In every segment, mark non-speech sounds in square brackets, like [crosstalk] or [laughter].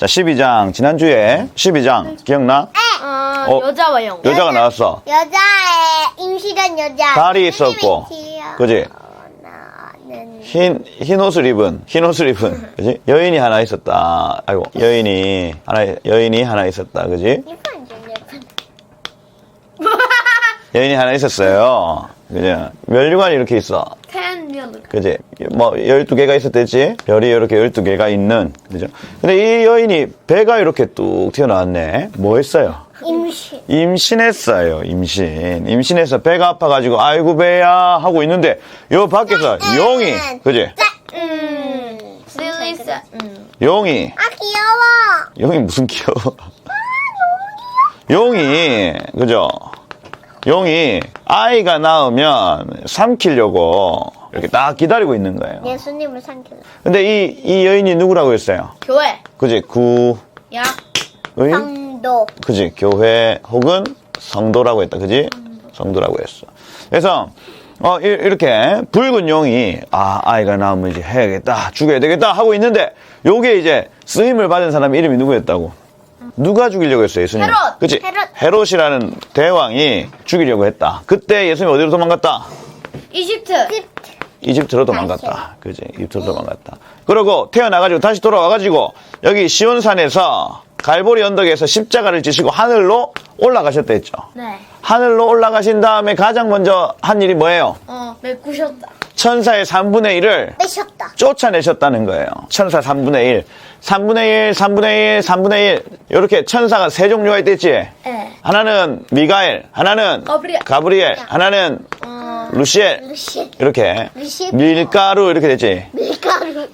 자, 12장. 지난주에 12장. 기억나? 어, 어, 여자와 영. 여자가 나왔어. 여자의 임시간 여자. 다리 있었고. 그지? 흰, 흰 옷을 입은, 흰 옷을 입은, [laughs] 그지? 여인이 하나 있었다. 아이고, 여인이, 하나, 여인이 하나 있었다. 그지? 여인이 하나 있었어요. 그죠? 멸류관이 이렇게 있어. 텐 밀크. 그지? 뭐, 12개가 있었댔지? 별이 이렇게 12개가 있는, 그죠? 근데 이 여인이 배가 이렇게 뚝 튀어나왔네. 뭐 했어요? 임시. 임신했어요, 임신. 임신해서 배가 아파가지고, 아이고, 배야, 하고 있는데, 요 밖에서 용이, 그지? 음. 음. 용이, 아 귀여워. 용이 무슨 귀여워. 용이, 그죠? 용이 아이가 낳으면 삼키려고 이렇게 딱 기다리고 있는 거예요. 예수님을 삼키는. 근데 이, 이 여인이 누구라고 했어요? 교회. 그지? 구의? 약. 성도. 그지? 교회 혹은 성도라고 했다. 그지? 성도라고 했어. 그래서 어, 이- 이렇게 붉은 용이 아, 아이가 낳으면 이제 해야겠다. 죽여야 되겠다 하고 있는데 요게 이제 쓰임을 받은 사람 이름이 누구였다고? 누가 죽이려고 했어요, 예수님? 헤롯! 그치? 헤롯. 헤롯이라는 대왕이 죽이려고 했다. 그때 예수님이 어디로 도망갔다? 이집트. 이집트로 도망갔다. 그지? 이집트로 도망갔다. 그러고 태어나가지고 다시 돌아와가지고 여기 시온산에서 갈보리 언덕에서 십자가를 지시고 하늘로 올라가셨다 했죠. 네. 하늘로 올라가신 다음에 가장 먼저 한 일이 뭐예요? 어, 메꾸셨다. 천사의 3분의 1을 빼셨다. 쫓아내셨다는 거예요. 천사 3분의 1. 3분의 1, 3분의 1, 3분의 1. 이렇게 천사가 세 종류가 있댔지? 네. 하나는 미가엘, 하나는 가브리엘. 가브리엘, 하나는 어, 루시엘. 루시. 이렇게 루시퍼. 밀가루 이렇게 됐지. 밀가루.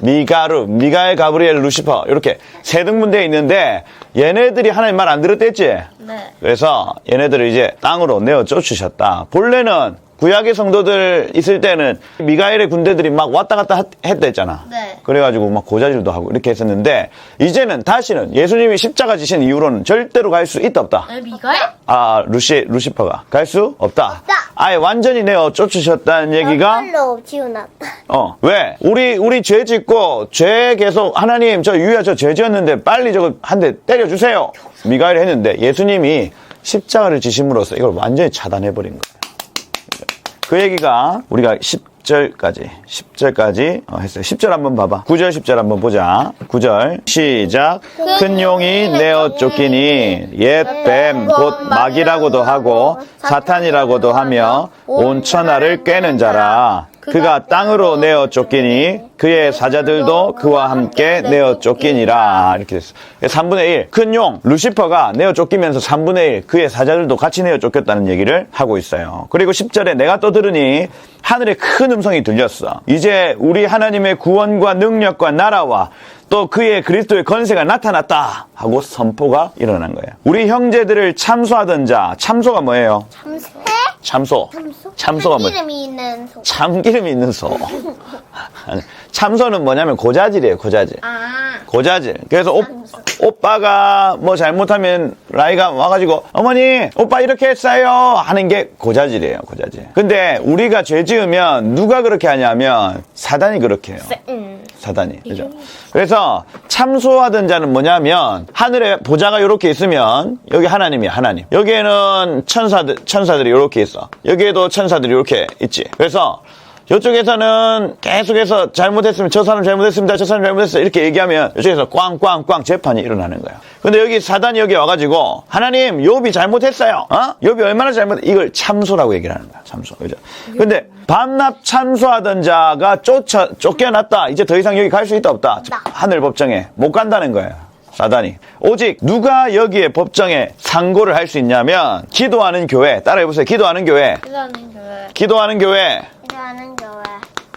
미가루, 미가엘, 가브리엘, 루시퍼 이렇게 세 등분되어 있는데 얘네들이 하나님 말 안 들었댔지. 네. 그래서 얘네들을 이제 땅으로 내어 쫓으셨다. 본래는 구약의 성도들 있을 때는 미가엘의 군대들이 막 왔다 갔다 했- 했다 했잖아. 네. 그래가지고 막 고자질도 하고 이렇게 했었는데 이제는 다시는 예수님이 십자가 지신 이후로는 절대로 갈 수 있다 없다. 에, 미가엘? 아 루시 루시퍼가 갈 수 없다. 없다. 아예 완전히 내어 쫓으셨다는 얘기가 걸로 지어놨다. 어, 왜? 우리, 우리 죄 짓고, 죄 계속, 하나님, 저 유야 저 죄 지었는데 빨리 저거 한 대 때려주세요. 미가엘이 했는데 예수님이 십자가를 지심으로써 이걸 완전히 차단해버린 거예요. 그 얘기가 우리가 10절까지, 10절까지 어, 했어요. 10절 한번 봐봐. 9절, 10절 한번 보자. 9절, 시작. 큰 용이 내어 쫓기니 옛뱀, 곧 마귀라고도 하고 사탄이라고도 하며 온 천하를 꿰는 자라. 그가 땅으로 내어 쫓기니 그의 사자들도 그와 함께 내어 쫓기니라 이렇게 됐어. 3분의 1. 큰 용 루시퍼가 내어 쫓기면서 3분의 1 그의 사자들도 같이 내어 쫓겼다는 얘기를 하고 있어요. 그리고 10절에 내가 또 들으니 하늘에 큰 음성이 들렸어. 이제 우리 하나님의 구원과 능력과 나라와 또 그의 그리스도의 건세가 나타났다 하고 선포가 일어난 거예요. 우리 형제들을 참소하던 자 참소가 뭐예요? 참새? 참소. 참소? 참소가 뭐? 이름이 있는 소. 참기름이 있는 소. 아니, 참소는 뭐냐면 고자질이에요, 고자질. 아. 고자질. 그래서 오, 오빠가 뭐 잘못하면 라이가 와가지고 어머니 오빠 이렇게 했어요 하는 게 고자질이에요, 고자질. 근데 우리가 죄 지으면 누가 그렇게 하냐면 사단이 그렇게 해요. 음. 사단이. 그죠? 그래서 참소하던 자는 뭐냐면 하늘에 보좌가 이렇게 있으면 여기 하나님이 하나님. 여기에는 천사들 천사들이 이렇게 있어. 여기에도 천사들이 이렇게 있지. 그래서 이쪽에서는 계속해서 잘못했으면 저 사람 잘못했습니다. 저 사람 잘못했어. 이렇게 얘기하면 이쪽에서 꽝꽝꽝 재판이 일어나는 거야. 근데 여기 사단이 여기 와가지고 하나님 욥이 잘못했어요. 어? 욥이 얼마나 잘못 이걸 참소라고 얘기를 하는 거야. 참소. 그죠? 근데 밤낮 참소하던 자가 쫓아 쫓겨났다. 이제 더 이상 여기 갈 수 있다 없다. 하늘 법정에 못 간다는 거예요. 사단이. 오직 누가 여기에 법정에 상고를 할 수 있냐면 기도하는 교회. 따라해 보세요. 기도하는 교회. 기도하는 교회. 기도하는 교회.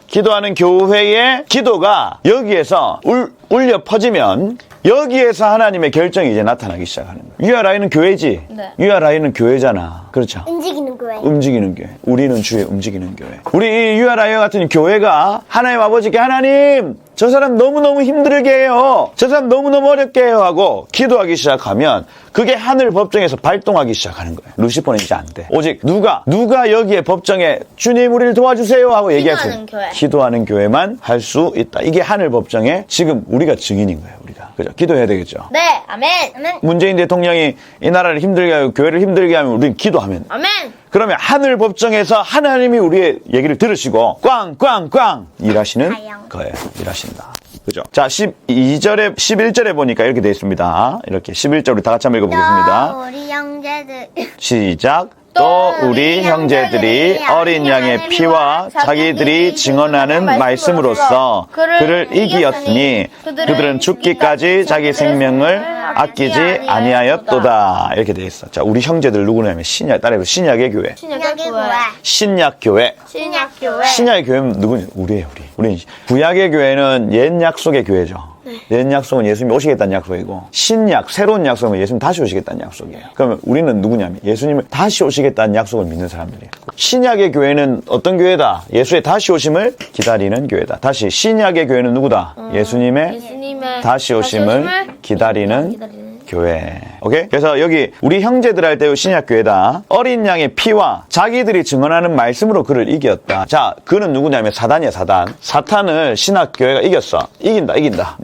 기도하는 교회의 기도가 여기에서 울, 울려 퍼지면 여기에서 하나님의 결정이 이제 나타나기 시작하는 거예요. 유아라인은 교회지. 네. 유아라인은 교회잖아. 그렇죠. 움직이는 교회. 움직이는 교회. 우리는 주의 움직이는 교회. 우리 이 유아라이어 같은 교회가 하나님 아버지께 하나님 저 사람 너무너무 힘들게 해요. 저 사람 너무너무 어렵게 해요 하고 기도하기 시작하면 그게 하늘 법정에서 발동하기 시작하는 거예요. 루시퍼는 이제 안 돼. 오직 누가 누가 여기에 법정에 주님 우리를 도와주세요 하고 얘기하세요. 기도하는 교회. 기도하는 교회만 할 수 있다. 이게 하늘 법정에 지금 우리가 증인인 거예요. 우리가. 그죠? 기도해야 되겠죠. 네, 아멘. 아멘. 문재인 대통령이 이 나라를 힘들게 하고 교회를 힘들게 하면 우리는 기도 하면 아멘. 그러면 하늘 법정에서 하나님이 우리의 얘기를 들으시고 꽝꽝꽝 일하시는. 거예요. 일하신다. 그죠? 자, 12절에 11절에 보니까 이렇게 되어 있습니다. 이렇게 11절 우리 다 같이 한번 읽어 보겠습니다. 또 우리 형제들. 시작. 또 우리 형제들이 어린 양의 피와 자기들이 증언하는 말씀으로써 그를 이기었으니 그들은 죽기까지 자기 생명을 아끼지 아니하였도다. 이렇게 되어 있어. 자, 우리 형제들 누구냐면 신약, 따라해보 신약의 교회. 신약의. 교회. 신약 교회. 신약 교회. 신약의 교회는 누구냐? 우리예요, 우리. 우리 구약의 교회는 옛 약속의 교회죠. 옛 약속은 예수님이 오시겠다는 약속이고 신약 새로운 약속은 예수님 다시 오시겠다는 약속이에요. 그러면 우리는 누구냐면 예수님을 다시 오시겠다는 약속을 믿는 사람들이에요. 신약의 교회는 어떤 교회다? 예수의 다시 오심을 기다리는 교회다. 다시 신약의 교회는 누구다? 예수님의 예수님의 다시 오심을 기다리는 기다리는 교회. 오케이? 그래서 여기 우리 형제들 할 때 신약 교회다. 어린 양의 피와 자기들이 증언하는 말씀으로 그를 이겼다. 자, 그는 누구냐면 사단이야, 사단. 사탄을 신학 교회가 이겼어. 이긴다, 이긴다.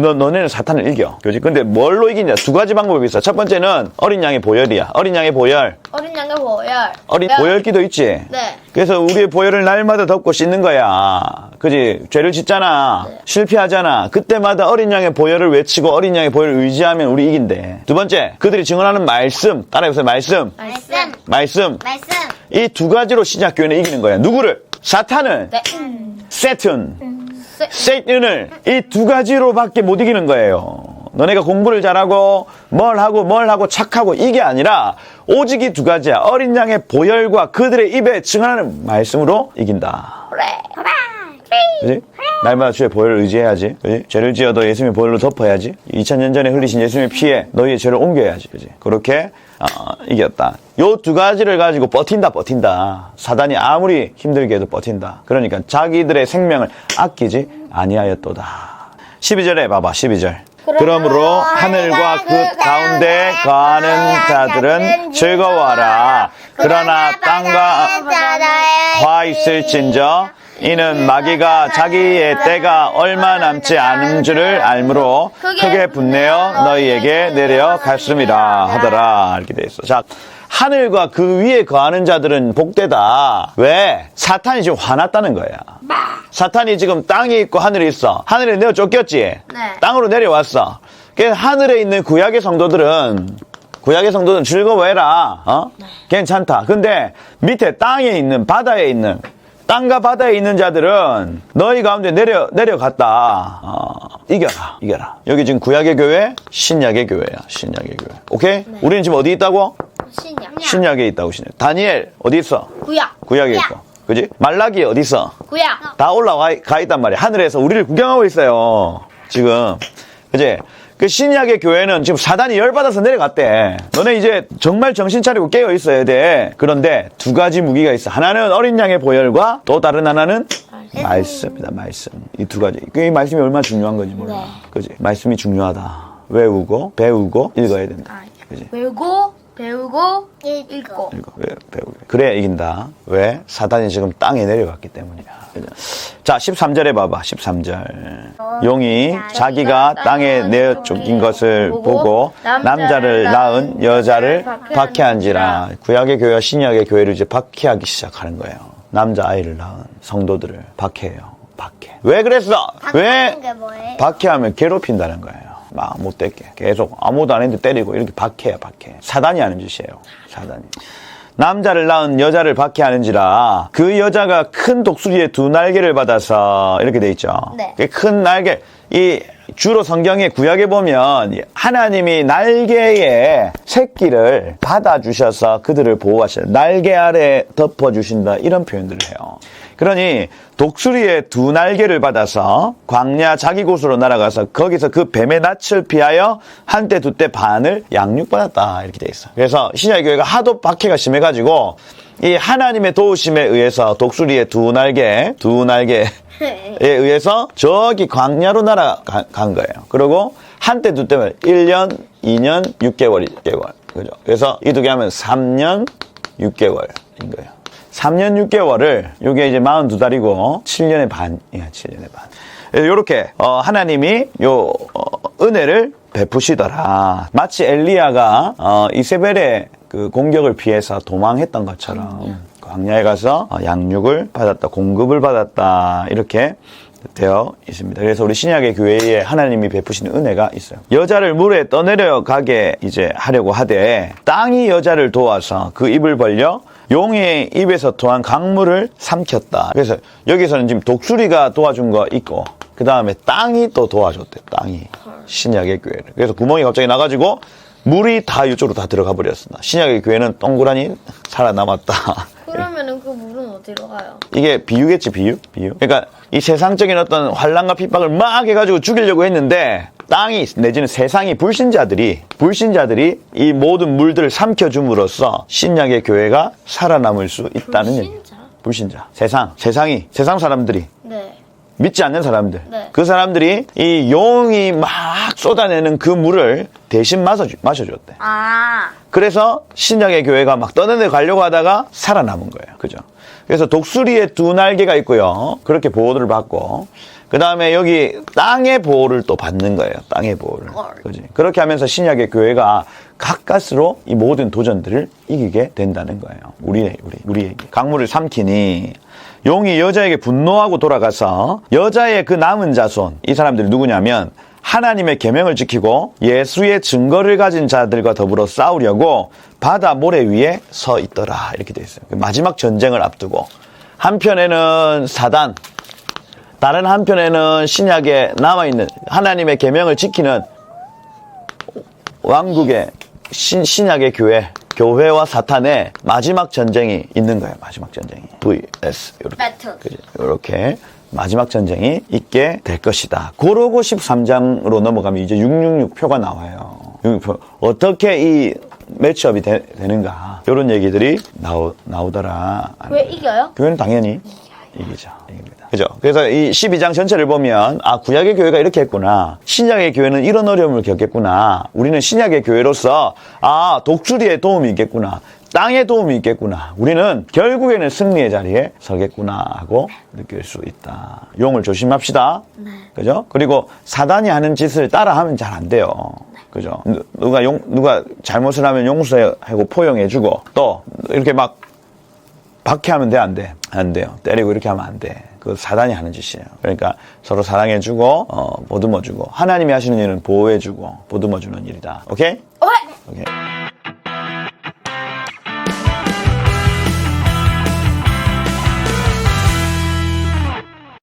너, 너네는 사탄을 이겨. 그지? 근데 뭘로 이기냐? 두 가지 방법이 있어. 첫 번째는 어린 양의 보혈이야. 어린 양의 보혈. 어린 양의 보혈. 어린 네. 보혈기도 있지? 네. 그래서 우리의 보혈을 날마다 덮고 씻는 거야. 그지? 죄를 짓잖아. 실패하잖아. 그때마다 어린 양의 보혈을 외치고 어린 양의 보혈을 의지하면 우리 이긴대. 두 번째, 그들이 증언하는 말씀. 따라해보세요. 말씀. 말씀. 말씀. 말씀. 이 두 가지로 신약 교회는 이기는 거야. 누구를? 사탄을. 네. 세튼. 세- 세이튼을 이 두 가지로밖에 못 이기는 거예요. 너네가 공부를 잘하고 뭘 하고 뭘 하고 착하고 이게 아니라 오직 이 두 가지야. 어린 양의 보혈과 그들의 입에 증언하는 말씀으로 이긴다. 그래. 그지? 날마다 주의 보혈을 의지해야지. 그지? 죄를 지어도 예수님의 보혈로 덮어야지. 2000년 전에 흘리신 예수님의 피에 너희의 죄를 옮겨야지. 그지? 그렇게 어, 이겼다. 요 두 가지를 가지고 버틴다, 버틴다. 사단이 아무리 힘들게 해도 버틴다. 그러니까 자기들의 생명을 아끼지 아니하였도다. 12절에 봐봐, 12절. 그러므로 하늘과 그 가운데 거하는 자들은 즐거워하라. 그러나 땅과 화 있을진저 이는 마귀가 자기의 때가 얼마 남지 않은 줄을 알므로 크게 분내어 너희에게 내려갔습니다 하더라 이렇게 돼 있어. 자 하늘과 그 위에 거하는 자들은 복되다. 왜? 사탄이 지금 화났다는 거야. 사탄이 지금 땅에 있고 하늘에 있어. 하늘에 내어 쫓겼지. 네. 땅으로 내려왔어. 그래서 하늘에 있는 구약의 성도들은 구약의 성도들은 즐거워해라. 어? 괜찮다. 근데 밑에 땅에 있는 바다에 있는 땅과 바다에 있는 자들은 너희 가운데 내려 내려갔다. 어, 이겨라, 이겨라. 여기 지금 구약의 교회, 신약의 교회야. 신약의 교회. 오케이? 우리는 지금 어디 있다고? 신약. 신약에 있다고 신약. 다니엘 어디 있어? 구약. 구약에 있어. 그지? 말라기 어디 있어? 구약. 다 올라가 가 있단 말이야. 하늘에서 우리를 구경하고 있어요. 지금. 그지? 그 신약의 교회는 지금 사단이 열받아서 내려갔대. 너네 이제 정말 정신 차리고 깨어 있어야 돼. 그런데 두 가지 무기가 있어. 하나는 어린 양의 보혈과 또 다른 하나는 말씀이다. 말씀. 이 두 가지. 이 말씀이 얼마나 중요한 건지 몰라. 네. 그지? 말씀이 중요하다. 외우고 배우고 읽어야 된다. 그지? 외우고 배우고 읽고. 읽고. 이거 왜 배우게? 그래야 이긴다. 왜? 사단이 지금 땅에 내려갔기 때문이야. 자, 13절에 봐봐. 13절. 용이 자기가 땅에 내어 쫓긴 것을 보고 남자를 낳은 여자를 박해한지라. 구약의 교회와 신약의 교회를 이제 박해하기 시작하는 거예요. 남자 아이를 낳은 성도들을 박해해요. 박해. 왜 그랬어? 왜? 박해하면 괴롭힌다는 거예요. 막 못되게 계속 아무도 안 했는데 때리고 이렇게 박해야 박해. 사단이 하는 짓이에요. 사단이. 남자를 낳은 여자를 박해하는지라 그 여자가 큰 독수리의 두 날개를 받아서 이렇게 돼 있죠. 네. 그큰 날개 이 주로 성경의 구약에 보면 하나님이 날개에 새끼를 받아주셔서 그들을 보호하셔 날개 아래 덮어주신다 이런 표현들을 해요. 그러니 독수리의 두 날개를 받아서 광야 자기 곳으로 날아가서 거기서 그 뱀의 낯을 피하여 한때 두 때 반을 양육받았다 이렇게 돼 있어. 그래서 신약 교회가 하도 박해가 심해가지고 이 하나님의 도우심에 의해서 독수리의 두 날개 두 날개 에 의해서 저기 광야로 날아간 거예요. 그리고 한때 두 때면 1년, 2년, 6개월, 6개월. 그죠? 그래서 이 두 개 하면 3년, 6개월인 거예요. 3년 6개월을, 요게 이제 42달이고, 7년의 반, 예, 7년의 반. 요렇게, 어, 하나님이 요, 어, 은혜를 베푸시더라. 마치 엘리야가, 어, 이세벨의 그 공격을 피해서 도망했던 것처럼, 광야에 가서 어, 양육을 받았다, 공급을 받았다, 이렇게 되어 있습니다. 그래서 우리 신약의 교회에 하나님이 베푸시는 은혜가 있어요. 여자를 물에 떠내려 가게 이제 하려고 하되 땅이 여자를 도와서 그 입을 벌려 용의 입에서 토한 강물을 삼켰다. 그래서 여기서는 지금 독수리가 도와준 거 있고 그 다음에 땅이 또 도와줬대. 땅이 신약의 교회를. 그래서 구멍이 갑자기 나가지고 물이 다 이쪽으로 다 들어가 버렸습니다. 신약의 교회는 동그라니 살아남았다. 그러면은 그 어디로 가요? 이게 비유겠지 비유 비유 그러니까 이 세상적인 어떤 환란과 핍박을 막 해가지고 죽이려고 했는데 땅이 내지는 세상이 불신자들이 불신자들이 이 모든 물들을 삼켜줌으로써 신약의 교회가 살아남을 수 있다는 얘기 불신자? 불신자 세상 세상이 세상 사람들이 네. 믿지 않는 사람들 네. 그 사람들이 이 용이 막 쏟아내는 그 물을 대신 마셔, 마셔줬대 아. 그래서 신약의 교회가 막 떠내려 가려고 하다가 살아남은 거예요. 그죠? 그래서 독수리의 두 날개가 있고요. 그렇게 보호를 받고, 그 다음에 여기 땅의 보호를 또 받는 거예요. 땅의 보호를. 그지? 그렇게 하면서 신약의 교회가 가까스로 이 모든 도전들을 이기게 된다는 거예요. 우리의, 우리, 우리에게. 강물을 삼키니, 용이 여자에게 분노하고 돌아가서 여자의 그 남은 자손, 이 사람들이 누구냐면 하나님의 계명을 지키고 예수의 증거를 가진 자들과 더불어 싸우려고 바다 모래 위에 서 있더라 이렇게 돼 있어요. 마지막 전쟁을 앞두고 한편에는 사단, 다른 한편에는 신약에 남아 있는 하나님의 계명을 지키는 왕국의 신, 신약의 교회, 교회와 사탄의 마지막 전쟁이 있는 거예요. 마지막 전쟁이. VS 이렇게. 그죠? 이렇게 마지막 전쟁이 있게 될 것이다. 그러고 13장으로 넘어가면 이제 666 표가 나와요. 666표. 어떻게 이 매치업이 되, 는가 이런 얘기들이 나오, 나오더라. 왜 이겨요? 교회는 당연히 이기죠. 이깁니다. 그죠? 그래서 이 12장 전체를 보면, 아, 구약의 교회가 이렇게 했구나. 신약의 교회는 이런 어려움을 겪겠구나. 우리는 신약의 교회로서, 아, 독수리의 도움이 있겠구나. 땅의 도움이 있겠구나. 우리는 결국에는 승리의 자리에 서겠구나 하고 느낄 수 있다. 용을 조심합시다. 그죠? 그리고 사단이 하는 짓을 따라하면 잘 안 돼요. 그죠? 누- 누가 용, 누가 잘못을 하면 용서하고 포용해주고 또 이렇게 막 박해하면 돼, 안 돼? 안 돼요. 때리고 이렇게 하면 안 돼. 그 사단이 하는 짓이에요. 그러니까 서로 사랑해주고, 어, 보듬어주고, 하나님이 하시는 일은 보호해주고, 보듬어주는 일이다. 오케이? 왜? 오케이.